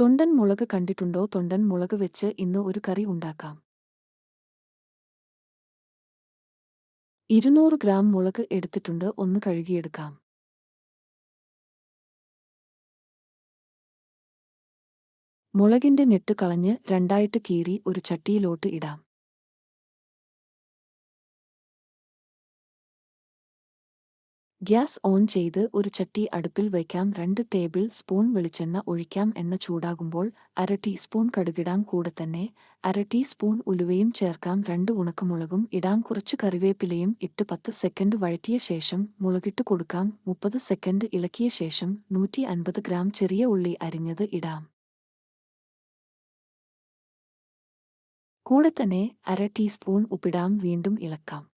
തൊണ്ടൻ മുളക് കണ്ടിട്ടുണ്ടോ? തൊണ്ടൻ മുളക് വെച്ച് ഇന്ന് ഒരു കറി ഉണ്ടാക്കാം. ഇരുന്നൂറ് ഗ്രാം മുളക് എടുത്തിട്ടുണ്ട്. ഒന്ന് കഴുകിയെടുക്കാം. മുളകിന്റെ നെട്ട് കളഞ്ഞ് രണ്ടായിട്ട് കീറി ഒരു ചട്ടിയിലോട്ട് ഇടാം. ഗ്യാസ് ഓൺ ചെയ്ത് ഒരു ചട്ടി അടുപ്പിൽ വയ്ക്കാം രണ്ട് ടേബിൾ സ്പൂൺ വെളിച്ചെണ്ണ ഒഴിക്കാം. എണ്ണ ചൂടാകുമ്പോൾ അര ടീസ്പൂൺ കടുകിടാം. കൂടെ തന്നെ അര ടീസ്പൂൺ ഉലുവയും ചേർക്കാം. രണ്ട് ഉണക്കമുളകും ഇടാം. കുറച്ച് കറിവേപ്പിലയും ഇട്ട് പത്ത് സെക്കൻഡ് വഴറ്റിയ ശേഷം മുളകിട്ട് കൊടുക്കാം. മുപ്പത് സെക്കൻഡ് ഇളക്കിയ ശേഷം നൂറ്റി അൻപത് ഗ്രാം ചെറിയ ഉള്ളി അരിഞ്ഞത് ഇടാം. കൂടെ തന്നെ അര ടീസ്പൂൺ ഉപ്പിടാം. വീണ്ടും ഇളക്കാം.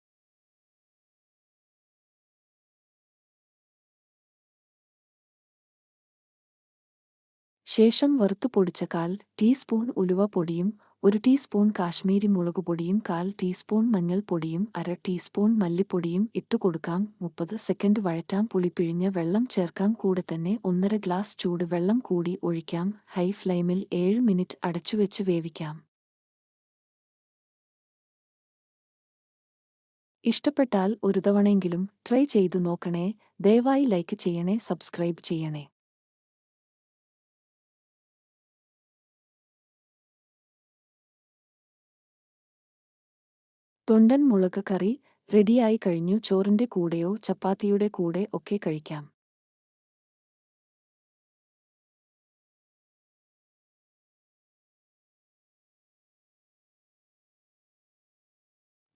ശേഷം വറുത്തു പൊടിച്ച കാൽ ടീസ്പൂൺ ഉലുവ പൊടിയും ഒരു ടീസ്പൂൺ കാശ്മീരി മുളകുപൊടിയും കാൽ ടീസ്പൂൺ മഞ്ഞൾപ്പൊടിയും അര ടീസ്പൂൺ മല്ലിപ്പൊടിയും ഇട്ടുകൊടുക്കാം മുപ്പത് സെക്കൻഡ് വഴറ്റാം പുളിപ്പിഴിഞ്ഞ വെള്ളം ചേർക്കാം. കൂടെ തന്നെ ഒന്നര ഗ്ലാസ് ചൂട് വെള്ളം കൂടി ഒഴിക്കാം. ഹൈ ഫ്ലെയിമിൽ ഏഴ് മിനിറ്റ് അടച്ചുവെച്ച് വേവിക്കാം. ഇഷ്ടപ്പെട്ടാൽ ഒരു തവണയെങ്കിലും ട്രൈ ചെയ്തു നോക്കണേ. ദയവായി ലൈക്ക് ചെയ്യണേ സബ്സ്ക്രൈബ് ചെയ്യണേ. തൊണ്ടൻ മുളക് കറി റെഡിയായി കഴിഞ്ഞു. ചോറിന്റെ കൂടെയോ ചപ്പാത്തിയുടെ കൂടെ ഒക്കെ കഴിക്കാം.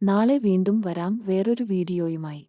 നാളെ വീണ്ടും വരാം. വേറൊരു വീഡിയോയുമായി.